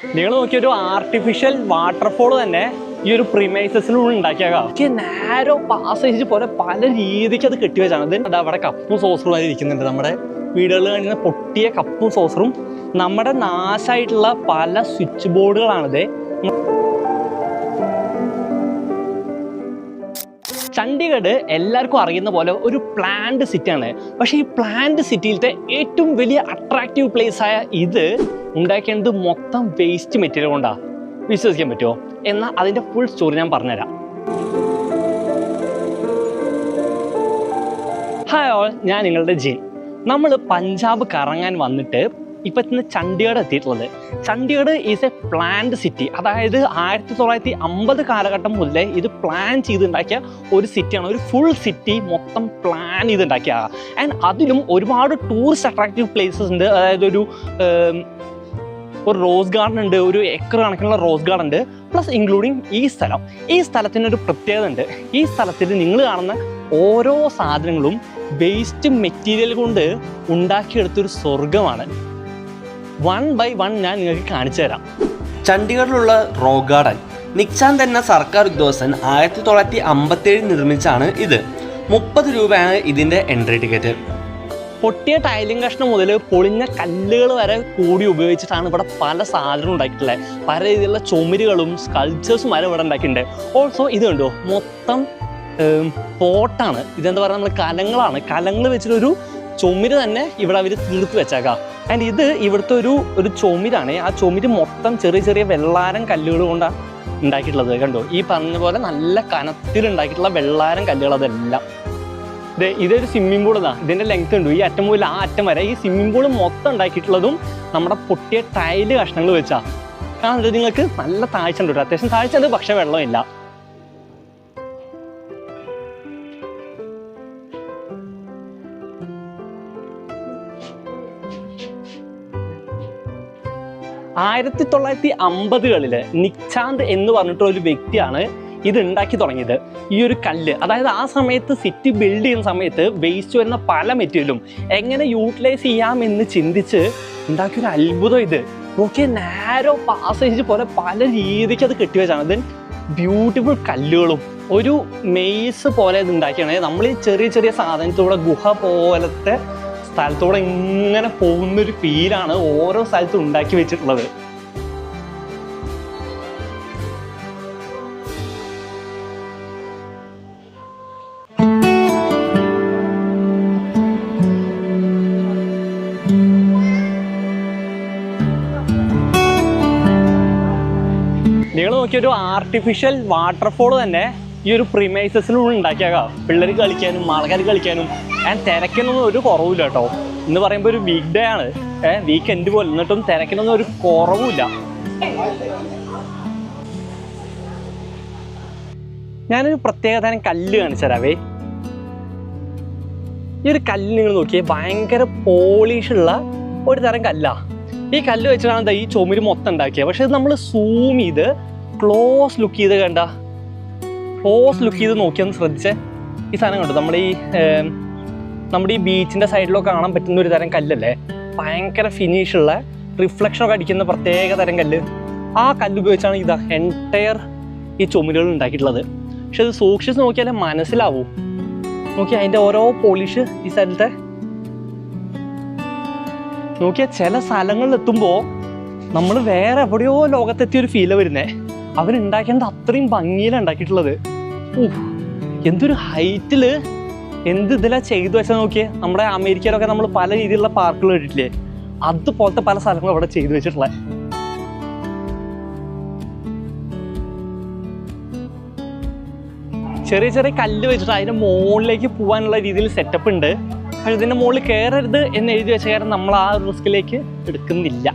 നിങ്ങൾ നോക്കിയ ഒരു artificial waterfall തന്നെ ഈ ഒരു പ്രിമൈസസിലൂടെ ഉണ്ടാക്കിയാകാം നാരോ പാസേജ് പോലെ പല രീതിക്ക് അത് കെട്ടിവെച്ചാണ് ഇത് അവിടെ കപ്പും സോസറും ഇരിക്കുന്നുണ്ട് നമ്മുടെ വീടുകളിൽ കാണുന്ന പൊട്ടിയ കപ്പും സോസറും നമ്മുടെ നാശമായിട്ടുള്ള പല സ്വിച്ച് ബോർഡുകളാണിത് ചണ്ഡീഗഡ് എല്ലാവർക്കും അറിയുന്ന പോലെ ഒരു പ്ലാന്റ് സിറ്റിയാണ് പക്ഷേ ഈ പ്ലാന്റ് സിറ്റിയിലത്തെ ഏറ്റവും വലിയ അട്രാക്റ്റീവ് പ്ലേസ് ആയ ഇത് ഉണ്ടാക്കേണ്ടത് മൊത്തം വേസ്റ്റ് മെറ്റീരിയൽ കൊണ്ടാ. വിശ്വസിക്കാൻ പറ്റുമോ എന്നാൽ അതിന്റെ ഫുൾ സ്റ്റോറി ഞാൻ പറഞ്ഞുതരാം. ഹായ് ഓൾ ഞാൻ നിങ്ങളുടെ ജീൻ. നമ്മൾ പഞ്ചാബ് കറങ്ങാൻ വന്നിട്ട് ഇപ്പം ഇന്ന് ചണ്ഡീഗഡ് എത്തിയിട്ടുള്ളത്. Chandigarh is a planned city അതായത് ആയിരത്തി തൊള്ളായിരത്തി അമ്പത് കാലഘട്ടം മുതലേ ഇത് പ്ലാൻ ചെയ്തുണ്ടാക്കിയ ഒരു സിറ്റിയാണ് ഒരു ഫുൾ സിറ്റി മൊത്തം പ്ലാൻ ചെയ്തുണ്ടാക്കിയ. ആൻഡ് അതിലും ഒരുപാട് ടൂറിസ്റ്റ് അട്രാക്റ്റീവ് പ്ലേസസ് ഉണ്ട്. അതായത് ഒരു ഒരു റോസ് ഗാർഡൻ ഉണ്ട് ഒരു ഏക്കർ കണക്കിനുള്ള റോസ് ഗാർഡൻ ഉണ്ട് പ്ലസ് ഇൻക്ലൂഡിങ് ഈ സ്ഥലം. ഈ സ്ഥലത്തിന് ഒരു പ്രത്യേകത ഉണ്ട്. ഈ സ്ഥലത്തിൽ നിങ്ങൾ കാണുന്ന ഓരോ സാധനങ്ങളും വേസ്റ്റ് മെറ്റീരിയൽ കൊണ്ട് ഉണ്ടാക്കിയെടുത്തൊരു സ്വർഗമാണ് വൺ ബൈ വൺ ഞാൻ നിങ്ങൾക്ക് കാണിച്ചു തരാം. ചണ്ഡീഗഡിലുള്ള റോ ഗാർഡൻ നിക്സാൻ എന്ന സർക്കാർ ഉദ്യോഗസ്ഥൻ ആയിരത്തി തൊള്ളായിരത്തി അമ്പത്തേഴിൽ നിർമ്മിച്ചാണ് ഇത്. മുപ്പത് രൂപയാണ് ഇതിന്റെ എൻട്രി ടിക്കറ്റ് പൊട്ടിയ ടൈലിംഗ് കഷ്ണം മുതൽ പൊളിഞ്ഞ കല്ലുകൾ വരെ കൂടി ഉപയോഗിച്ചിട്ടാണ് ഇവിടെ പല സാധനവും ഉണ്ടാക്കിയിട്ടുള്ളത്. പല രീതിയിലുള്ള ചുമരുകളും സ്കൾച്ചേഴ്സും വരെ ഇവിടെ ഉണ്ടാക്കിയിട്ടുണ്ട്. ഓൾസോ ഇത് കണ്ടോ? മൊത്തം പോട്ടാണ്. ഇതെന്താ പറയുക? നമ്മൾ കലങ്ങളാണ്. കലങ്ങൾ വെച്ചിട്ടൊരു ചുമര് തന്നെ ഇവിടെ അവർ തീർത്ത് വെച്ചേക്കാം. ആൻഡ് ഇത് ഇവിടുത്തെ ഒരു ഒരു ചുമരാണ്. ആ ചുമര് മൊത്തം ചെറിയ ചെറിയ വെള്ളാരം കല്ലുകൾ കൊണ്ടാണ് ഉണ്ടാക്കിയിട്ടുള്ളത്. കണ്ടോ? ഈ പറഞ്ഞ പോലെ നല്ല കനത്തിൽ ഉണ്ടാക്കിയിട്ടുള്ള വെള്ളാരം കല്ലുകൾ അതെല്ലാം. ഇതൊരു സ്വിമ്മിംഗ് പൂൾ ഇതാ. ഇതിന്റെ ലെങ്ത് ഉണ്ട് ഈ അറ്റം മുതൽ ആ അറ്റം വരെ ഈ സ്വിമ്മിംഗ് പൂൾ മൊത്തം ഉണ്ടാക്കിയിട്ടുള്ളതും നമ്മുടെ പൊട്ടിയ ടൈൽ കഷ്ണങ്ങൾ വെച്ചാ. ഇത് നിങ്ങൾക്ക് നല്ല താഴ്ച ഉണ്ട് അത്യാവശ്യം താഴ്ച ഉണ്ട് പക്ഷെ വെള്ളമില്ല ആയിരത്തി തൊള്ളായിരത്തി അമ്പതുകളിൽ നിക്ചാന്ത് എന്ന് പറഞ്ഞിട്ടുള്ള ഒരു വ്യക്തിയാണ് ഇത് ഉണ്ടാക്കി തുടങ്ങിയത്. ഈ ഒരു കല്ല് അതായത് ആ സമയത്ത് സിറ്റി ബിൽഡ് ചെയ്യുന്ന സമയത്ത് വേസ്റ്റ് വരുന്ന പല മെറ്റീരിയലും എങ്ങനെ യൂട്ടിലൈസ് ചെയ്യാം എന്ന് ചിന്തിച്ച് ഉണ്ടാക്കിയ ഒരു അത്ഭുതം ഇത്. നോക്കിയ നാരോ പാസേജ് പോലെ പല രീതിക്ക് അത് കെട്ടിവെച്ചാണ് ദെൻ ബ്യൂട്ടിഫുൾ കല്ലുകളും. ഒരു മെയ്സ് പോലെ ഇത് ഉണ്ടാക്കിയാണ്. നമ്മൾ ഈ ചെറിയ ചെറിയ സാധനത്തൂടെ ഗുഹ പോലത്തെ സ്ഥലത്തൂടെ ഇങ്ങനെ പോകുന്ന ഒരു ഫീലാണ് ഓരോ സ്ഥലത്തും ഉണ്ടാക്കി വെച്ചിട്ടുള്ളത്. നിങ്ങൾ നോക്കിയ ഒരു ആർട്ടിഫിഷ്യൽ വാട്ടർഫോൾ തന്നെ ഈ ഒരു പ്രിമൈസസിലൂടെ ഉണ്ടാക്കിയേക്കാം. പിള്ളേർ കളിക്കാനും ആൾക്കാർ കളിക്കാനും. ആൻഡ് തിരക്കിനൊന്നും ഒരു കുറവില്ല കേട്ടോ. എന്ന് പറയുമ്പോൾ ഒരു വീക്ക് ഡേ ആണ്. ഏഹ് വീക്കെൻഡ് പോലെ എന്നിട്ടും തിരക്കിനൊന്നും ഒരു കുറവുമില്ല. ഞാനൊരു പ്രത്യേക തരം കല്ല് കാണിച്ചു തരാവേ. ഈ ഒരു കല്ല് നിങ്ങൾ നോക്കിയേ ഭയങ്കര പോളിഷുള്ള ഒരു തരം കല്ലാ. ഈ കല്ല് വെച്ചിട്ടാണ് ദാ ഈ ചുമര് മൊത്തം ഉണ്ടാക്കിയത് പക്ഷെ നമ്മൾ സൂം ചെയ്ത് ക്ലോസ് ലുക്ക് ചെയ്ത് കണ്ട ക്ലോസ് ലുക്ക് ചെയ്ത് നോക്കിയൊന്ന് ശ്രദ്ധിച്ചേ. ഈ സാധനം കണ്ടു? നമ്മുടെ ഈ നമ്മുടെ ഈ ബീച്ചിന്റെ സൈഡിലൊക്കെ കാണാൻ പറ്റുന്ന ഒരു തരം കല്ലല്ലേ? ഭയങ്കര ഫിനിഷ് ഉള്ള റിഫ്ലക്ഷൻ ഒക്കെ അടിക്കുന്ന പ്രത്യേക തരം കല്ല്. ആ കല്ല് ഉപയോഗിച്ചാണ് ഇതാ എന്റയർ ഈ ചുമരുകൾ ഉണ്ടാക്കിയിട്ടുള്ളത്. പക്ഷെ ഇത് സൂക്ഷിച്ച് നോക്കിയാലേ മനസ്സിലാവൂ. നോക്കി അതിന്റെ ഓരോ പോളിഷ് ഈ സ്ഥലത്തെ നോക്കിയാൽ ചില സ്ഥലങ്ങളിൽ എത്തുമ്പോൾ നമ്മൾ വേറെ എവിടെയോ ലോകത്തെത്തിയ ഒരു ഫീല വരുന്നേ. അവരുണ്ടാക്കേണ്ട അത്രയും ഭംഗിയിലാണ് ഉണ്ടാക്കിയിട്ടുള്ളത്. ഊഹ് എന്തൊരു ഹൈറ്റിൽ എന്ത് ഇതിലാ ചെയ്തു വെച്ചാൽ നോക്കിയേ. നമ്മുടെ അമേരിക്കയിലൊക്കെ നമ്മൾ പല രീതിയിലുള്ള പാർക്കുകൾ കണ്ടിട്ടില്ലേ? അതുപോലത്തെ പല സ്ഥലങ്ങളും അവിടെ ചെയ്തു വെച്ചിട്ടുള്ളത് ചെറിയ ചെറിയ കല്ല് വെച്ചിട്ട് അതിന്റെ മുകളിലേക്ക് പോകാനുള്ള രീതിയിൽ സെറ്റപ്പ് ഉണ്ട്. പക്ഷെ ഇതിന്റെ മുകളിൽ കയറരുത് എന്ന് എഴുതി വെച്ച കാരണം നമ്മൾ ആ റിസ്കിലേക്ക് എടുക്കുന്നില്ല.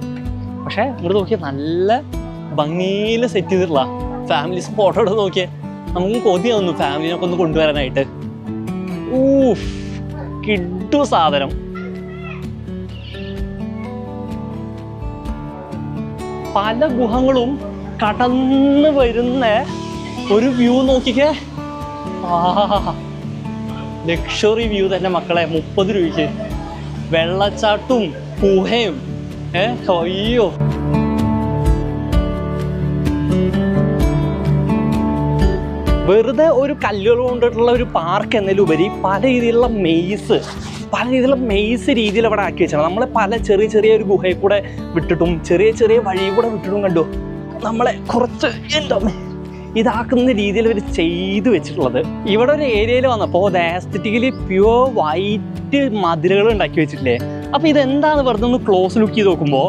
പക്ഷേ ഇവിടെ നോക്കിയാൽ നല്ല ഭംഗിയിൽ സെറ്റ് ചെയ്തിട്ടുള്ള ഫാമിലീസ് ഫോട്ടോ എടുത്ത് നോക്കിയേ. നമുക്ക് കൊതി തോന്നുന്നു ഫാമിലിനൊക്കെ ഒന്ന് കൊണ്ടുവരാനായിട്ട്. ഊഫ് കിട്ടു സാധനം. പല ഗുഹങ്ങളും കടന്ന് വരുന്ന ഒരു വ്യൂ നോക്കിക്കേ. ലക്ഷറി വ്യൂ തന്നെ മക്കളെ മുപ്പത് രൂപയ്ക്ക്. വെള്ളച്ചാട്ടും പുഹയും ഏഹ് അയ്യോ. വെറുതെ ഒരു കല്ലുകൾ കൊണ്ടിട്ടുള്ള ഒരു പാർക്ക് എന്നതിലുപരി പല രീതിയിലുള്ള മെയ്സ് പല രീതിയിലുള്ള മെയ്സ് രീതിയിൽ അവിടെ ആക്കി വെച്ചാണ്. നമ്മളെ പല ചെറിയ ചെറിയ ഒരു ഗുഹയിൽ കൂടെ വിട്ടിട്ടും ചെറിയ ചെറിയ വഴി കൂടെ വിട്ടിട്ടും കണ്ടു. നമ്മളെ കുറച്ച് എന്തോ ഇതാക്കുന്ന രീതിയിൽ അവർ ചെയ്തു വെച്ചിട്ടുള്ളത്. ഇവിടെ ഒരു ഏരിയയിൽ വന്നപ്പോൾ ആസ്തറ്റിക്കലി പ്യുവർ വൈറ്റ് മതിലുകൾ ഉണ്ടാക്കി വെച്ചിട്ടില്ലേ? അപ്പോൾ ഇതെന്താണ് വെറുതെ ഒന്ന് ക്ലോസ് ലുക്ക് ചെയ്ത് നോക്കുമ്പോൾ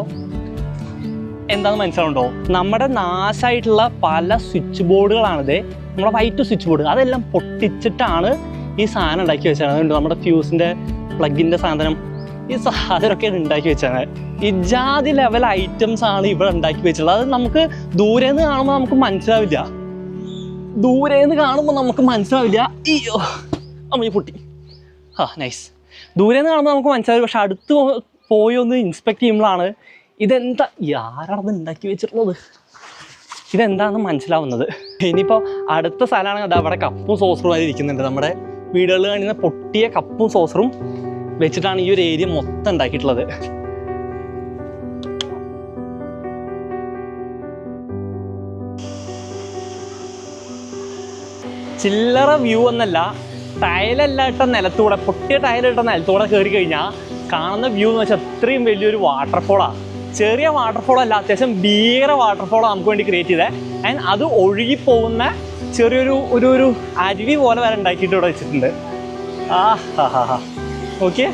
എന്താണെന്ന് മനസ്സിലാവുണ്ടോ നമ്മുടെ നാശമായിട്ടുള്ള പല സ്വിച്ച് ബോർഡുകളാണിത് നമ്മുടെ വൈറ്റ് സ്വിച്ച് ബോർഡ് അതെല്ലാം പൊട്ടിച്ചിട്ടാണ് ഈ സാധനം ഉണ്ടാക്കി വെച്ചത് അതുകൊണ്ട് നമ്മുടെ ഫ്യൂസിന്റെ പ്ലഗിന്റെ സാധനം. ഈ സാധനമൊക്കെ ഉണ്ടാക്കി വെച്ചാണ് ഇജാതി ലെവൽ ഐറ്റംസ് ആണ് ഇവിടെ ഉണ്ടാക്കി വെച്ചിട്ടുള്ളത്. അത് നമുക്ക് ദൂരെ നിന്ന് കാണുമ്പോൾ നമുക്ക് മനസ്സിലാവില്ല. ദൂരെ നിന്ന് കാണുമ്പോൾ നമുക്ക് മനസ്സിലാവില്ല. അയ്യോ അമ്മ പൊട്ടി. ആ നൈസ് ദൂരെ നിന്ന് കാണുമ്പോൾ നമുക്ക് മനസ്സിലാവില്ല. പക്ഷെ അടുത്ത് പോയി ഒന്ന് ഇൻസ്പെക്ട് ചെയ്യുമ്പോഴാണ് ഇതെന്താ ആരാണത് ഉണ്ടാക്കി വെച്ചിട്ടുള്ളത്? ഇതെന്താണെന്ന് മനസ്സിലാവുന്നത്. ഇനിയിപ്പോൾ അടുത്ത സ്ഥലമാണെങ്കിൽ അത് അവിടെ കപ്പും സോസറും ആയി ഇരിക്കുന്നുണ്ട്. നമ്മുടെ വീടുകളിൽ കാണുന്ന പൊട്ടിയ കപ്പും സോസറും വെച്ചിട്ടാണ് ഈ ഒരു ഏരിയ മൊത്തം ഉണ്ടാക്കിയിട്ടുള്ളത്. ചില്ലറ വ്യൂ എന്നല്ല ടയലല്ല ഇട്ട നിലത്തൂടെ പൊട്ടിയ ടയലിട്ട നിലത്തൂടെ കയറി കഴിഞ്ഞാൽ കാണുന്ന വ്യൂ എന്ന് വെച്ചാൽ അത്രയും വലിയൊരു വാട്ടർഫോളാണ് ചെറിയ വാട്ടർഫോൾ അല്ല അത്യാവശ്യം ഭീകര വാട്ടർഫോളാണ് നമുക്ക് വേണ്ടി ക്രിയേറ്റ് ചെയ്തത് ആൻഡ് അത് ഒഴുകി പോകുന്ന ചെറിയൊരു ഒരു ഒരു അരുവി പോലെ വരെ ഉണ്ടാക്കിയിട്ട് ഇവിടെ വെച്ചിട്ടുണ്ട്. ആ ഹാ ഹാ ഹാ ഓക്കെ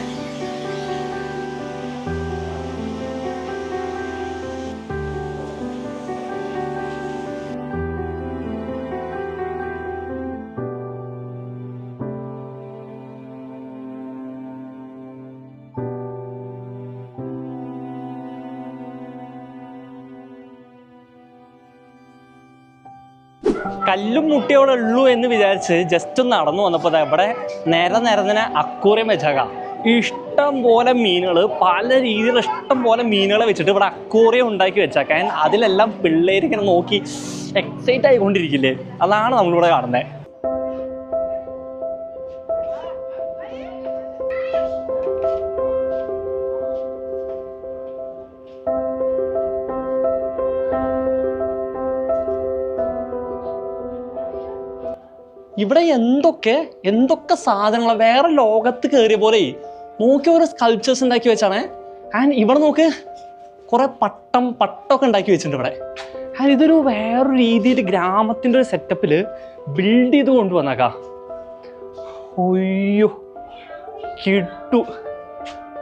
കല്ലും മുട്ടിയോടെ ഉള്ളൂ എന്ന് വിചാരിച്ച് ജസ്റ്റ് നടന്നു വന്നപ്പോൾ ഇവിടെ നേരെ നിരന്നിനെ അക്കൂറിയം വെച്ചേക്കാം. ഇഷ്ടം പോലെ മീനുകൾ പല രീതിയിലുള്ള ഇഷ്ടം പോലെ മീനുകളെ വെച്ചിട്ട് ഇവിടെ അക്കൂറിയം ഉണ്ടാക്കി വെച്ചേക്കാൻ അതിലെല്ലാം പിള്ളേർ ഇങ്ങനെ നോക്കി എക്സൈറ്റ് ആയിക്കൊണ്ടിരിക്കില്ലേ? അതാണ് നമ്മളിവിടെ കാണുന്നത് ഇവിടെ എന്തൊക്കെ എന്തൊക്കെ സാധനങ്ങൾ വേറെ ലോകത്ത് കയറിയ പോലെ. നോക്കി ഓരോ സ്കൾപ്ചേഴ്സ് ഉണ്ടാക്കി വെച്ചാണ്. ആൻഡ് ഇവിടെ നോക്ക് കുറേ പട്ടം പട്ടമൊക്കെ ഉണ്ടാക്കി വെച്ചിട്ടുണ്ട് ഇവിടെ. ആൻഡ് ഇതൊരു വേറൊരു രീതിയിൽ ഗ്രാമത്തിന്റെ ഒരു സെറ്റപ്പിൽ ബിൽഡ് ചെയ്ത് കൊണ്ടുവന്നേക്കാം ഒയ്യോ കിട്ടു.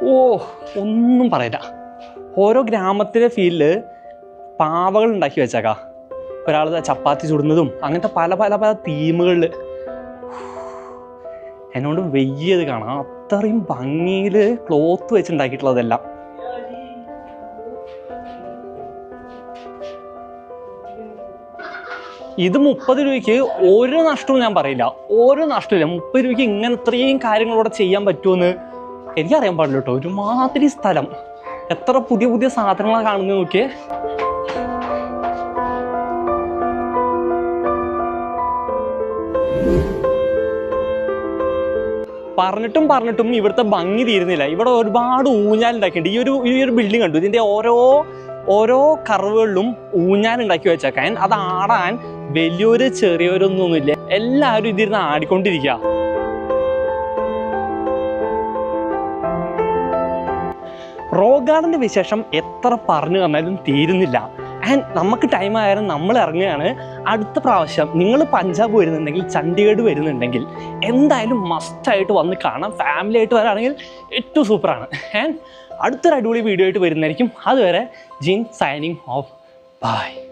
ഓ ഒന്നും പറയില്ല ഓരോ ഗ്രാമത്തിലെ ഫീൽഡിൽ പാവകൾ ഉണ്ടാക്കി വെച്ചേക്കാം. ഒരാൾ ചപ്പാത്തി ചുടുന്നതും അങ്ങനത്തെ പല പല പല തീമുകളിൽ എന്നോട് വെയ്യത് കാണാം. അത്രയും ഭംഗിയിൽ ക്ലോത്ത് വെച്ചുണ്ടാക്കിയിട്ടുള്ളതെല്ലാം ഇത് മുപ്പത് രൂപയ്ക്ക് ഒരു നഷ്ടവും ഞാൻ പറയില്ല. ഒരു നഷ്ടമില്ല മുപ്പത് രൂപയ്ക്ക് ഇങ്ങനെ ഇത്രയും കാര്യങ്ങളോടെ ചെയ്യാൻ പറ്റുമെന്ന് എനിക്കറിയാൻ പാടില്ല കേട്ടോ. ഒരുമാതിരി സ്ഥലം. എത്ര പുതിയ പുതിയ സാധനങ്ങളാണ് കാണുന്നത് നോക്കിയേ. പറഞ്ഞിട്ടും പറഞ്ഞിട്ടും ഇവിടുത്തെ ഭംഗി തീരുന്നില്ല. ഇവിടെ ഒരുപാട് ഊഞ്ഞാൽ ഉണ്ടാക്കിയിട്ടുണ്ട് ഈ ഒരു ഈ ഒരു ബിൽഡിംഗ് കണ്ടു. ഇതിന്റെ ഓരോ ഓരോ കർവുകളിലും ഊഞ്ഞാൽ ഉണ്ടാക്കി വെച്ചേക്കാൻ അത് ആടാൻ വലിയൊരു ചെറിയൊരൊന്നുമില്ല. എല്ലാവരും ഇതിരുന്ന് ആടിക്കൊണ്ടിരിക്കുക. റോക്ക് ഗാർഡന്റെ വിശേഷം എത്ര പറഞ്ഞു തന്നാലും തീരുന്നില്ല. ആൻഡ് നമുക്ക് ടൈം ആയാലും നമ്മൾ ഇറങ്ങുകയാണ്. അടുത്ത പ്രാവശ്യം നിങ്ങൾ പഞ്ചാബ് വരുന്നുണ്ടെങ്കിൽ ചണ്ഡീഗഡ് വരുന്നുണ്ടെങ്കിൽ എന്തായാലും മസ്റ്റായിട്ട് വന്ന് കാണാം. ഫാമിലി ആയിട്ട് വരാണെങ്കിൽ ഏറ്റവും സൂപ്പറാണ് ആൻഡ് അടുത്തൊരു അടിപൊളി വീഡിയോ ആയിട്ട് വരുന്നതായിരിക്കും. അതുവരെ ജിൻ സൈനിങ് ഓഫ് ബൈ